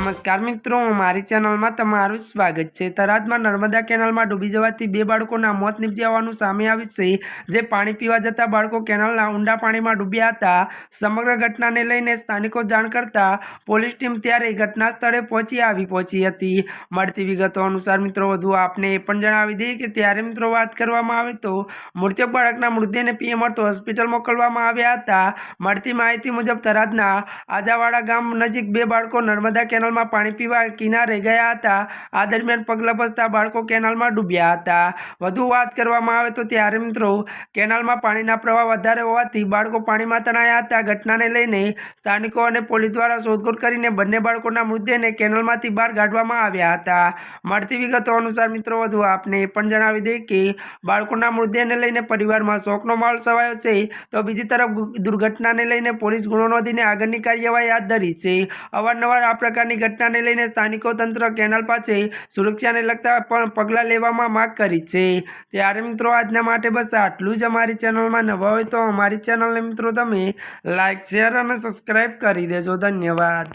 નમસ્કાર મિત્રો, મારી ચેનલમાં તમારું સ્વાગત છે. થરાદમાં નર્મદા કેનાલમાં ડૂબી જવાથી બે બાળકોના મોત નિપજાવવાનું સામે આવ્યું છે, જે પાણી પીવા જતા બાળકો કેનાલના ઊંડા પાણીમાં ડૂબ્યા હતા. સમગ્ર ઘટનાને લઈને સ્થાનિકો જાણ કરતા પોલીસ ટીમ ત્યારે ઘટના સ્થળે પહોંચી આવી પહોંચી હતી. મળતી વિગતો અનુસાર મિત્રો, વધુ આપને એ પણ જણાવી દઈએ કે ત્યારે મિત્રો વાત કરવામાં આવે તો મૃતક બાળકના મૃતદેહને પીએમ અર્થ હોસ્પિટલ મોકલવામાં આવ્યા હતા. મળતી માહિતી મુજબ થરાદના આજાવાડા ગામ નજીક બે બાળકો નર્મદા કેનાલમાં પાણી પીવા કિનારે ગયા હતા. આ દરમિયાન પગ લપસતા બાળકો કેનાલમાં ડૂબ્યા હતા. વધુ વાત કરવામાં આવે તો ત્યારે મિત્રો, કેનાલમાં પાણીના પ્રવાહ વધારે હોવાથી બાળકો પાણીમાં તણાયા હતા. ઘટનાને લઈને સ્થાનિકો અને પોલીસ દ્વારા શોધખોળ કરીને બંને બાળકોના મૃતદેહને કેનાલમાંથી બહાર કાઢવામાં આવ્યા હતા. મળતી વિગતો અનુસાર મિત્રો, વધુ આપને એ પણ જણાવી દઈએ કે બાળકોના મૃતદેહને લઈને પરિવારમાં શોકનો માહોલ છવાયો છે. તો બીજી તરફ દુર્ઘટનાને લઈને પોલીસ ગુનો નોંધીને આગળની કાર્યવાહી હાથ ધરી છે. અવારનવાર આ પ્રકારની ઘટનાને લઈને સ્થાનિકો તંત્ર કેનાલ પાસે સુરક્ષાને લગતા પણ પગલાં લેવામાં માંગ કરી છે. ત્યારે મિત્રો, આજના માટે બસ આટલું જ અમારી ચેનલમાં નવા હોય તો અમારી ચેનલને મિત્રો, તમે લાઇક શેર અને સબસ્ક્રાઈબ કરી દેજો. ધન્યવાદ.